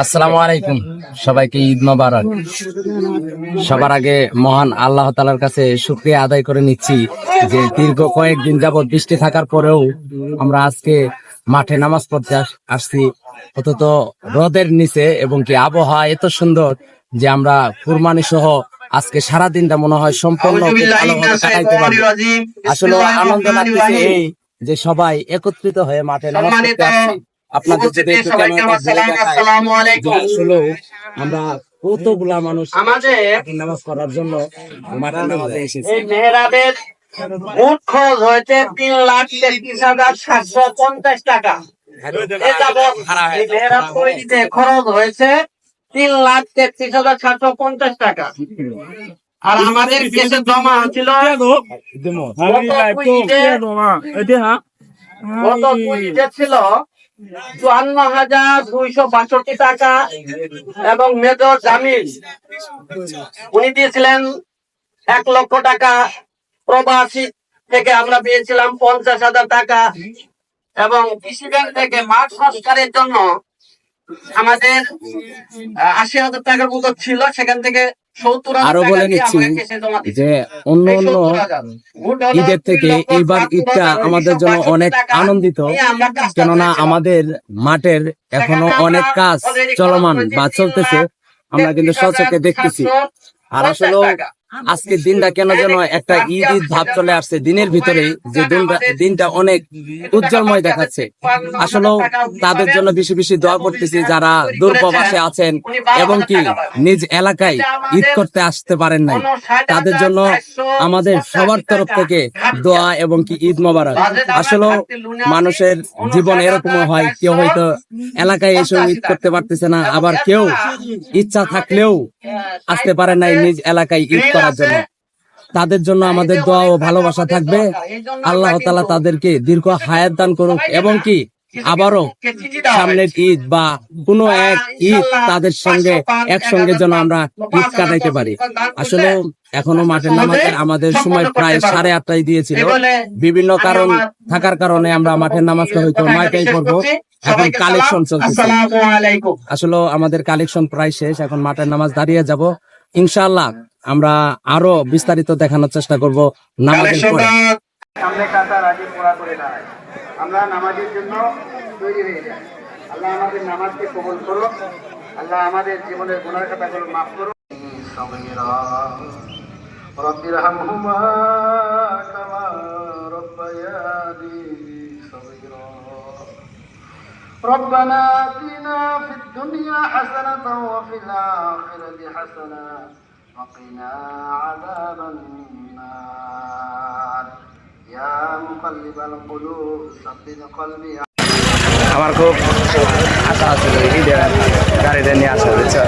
আসসালামু আলাইকুম। সবাইকে ঈদ মোবারক। সবার আগে মহান আল্লাহ তালার কাছে শুক্রিয়া আদায় করে নিচ্ছি যে দীর্ঘ কয়েকদিন যাবৎ বৃষ্টি থাকার পরেও আমরা আজকে মাঠে নামাজ পড়তে আসছি। অন্তত রোদের নিচে এবং কি আবহাওয়া এত সুন্দর যে আমরা কুরবানি সহ আজকে সারা দিনটা মনে হয় সম্পূর্ণ কাটাইতে আসলে আনন্দ লাগতেছে এই যে সবাই একত্রিত হয়ে মাঠে নামাজ পড়তে আসছি। আপনাদের আসলে আমরা কতগুলা মানুষ আমাদের নামাজ পড়ার জন্য মাঠে এসেছি এই মেহরাবের মোট খরচ হয়েছে তিন লাখ তেত্রিশ হাজার সাতশো পঞ্চাশ টাকা। এই মেহরাব তৈরিতে খরচ হয়েছে তিন লাখ তেত্রিশ হাজার সাতশো পঞ্চাশ টাকা। আর আমাদের কেসে জমা গত ছিল চুয়ান্ন হাজার দুইশো বাষট্টি টাকা এবং মেজর জামিন উনি দিয়েছিলেন এক লক্ষ টাকা। প্রবাসী থেকে আমরা পেয়েছিলাম পঞ্চাশ হাজার টাকা এবং কৃষি ব্যাংক থেকে মাঠ সংস্কারের জন্য আমাদের আশি হাজার টাকার মতো ছিল সেখান থেকে আরও টাকা বলে নিচ্ছি। যে অন্য অন্য 70,000 মোট হলো ঈদের থেকে এইবার ঈদটা আমাদের জন্য অনেক আনন্দিত কেননা আমাদের মাঠের এখনও অনেক কাজ চলমান বা চলতেছে। আমরা কিন্তু সচকে দেখতেছি। আর আসলে আজকের দিনটা কেন যেন একটা ঈদ ঈদ ভাব চলে আসছে। দিনের ভিতরে যে দিনটা দিনটা অনেক উজ্জ্বলময় দেখাচ্ছে। আসলে তাদের জন্য বেশি বেশি দোয়া করতেছি যারা দূরপ্রবাসে আছেন এবং কি নিজ এলাকায় ঈদ করতে আসতে পারেন নাই। তাদের জন্য আমাদের সবার তরফ থেকে দোয়া এবং কি ঈদ মোবারক। আসলে মানুষের জীবন এরকম হয় কেউ হয়তো এলাকায় এসে ঈদ করতে পারতেছে না। আবার কেউ ইচ্ছা থাকলেও আসতে পারে নাই নিজ এলাকায় ঈদ করার জন্য। তাদের জন্য আমাদের দোয়া ও ভালোবাসা থাকবে। আল্লাহ তালা তাদেরকে দীর্ঘ হায়াত দান করুক এবং কি আবারও সামনের ঈদ বা কোনো এক ঈদ তাদের সঙ্গে একসঙ্গে যেন আমরা ঈদ কাটাইতে পারি। আসলে এখনও মাঠের নামাজের আমাদের সময় প্রায় সাড়ে আটটায় দিয়েছিল। বিভিন্ন কারণ থাকার কারণে আমরা মাঠের নামাজটা হয়তো নয়টায় করব। এখন কালেকশন চলতেছে আসসালামু আলাইকুম আসলে আমাদের কালেকশন প্রায় শেষ এখন মাঠের নামাজ দাঁড়িয়ে যাব ইনশাআল্লাহ আমরা আরো বিস্তারিত দেখানোর চেষ্টা করব নামাজের পরে সামনে কাতার আগে পড়া করে দাঁড়ায় আমরা নামাজের জন্য তৈরি হয়ে যাই আল্লাহ আমাদের নামাজকে কবল করো আল্লাহ আমাদের জীবনের গুণার কথাগুলো মাফ করো رب ارحمهما كما ربياني صغيرا ربنا آتنا في الدنيا حسنة وفي الآخرة حسنة وقنا عذاب النار يا مقلب القلوب ثبت قلبي আমার খুব আশা আছে ঈদের গাড়িটা নিয়ে আসা বুঝছো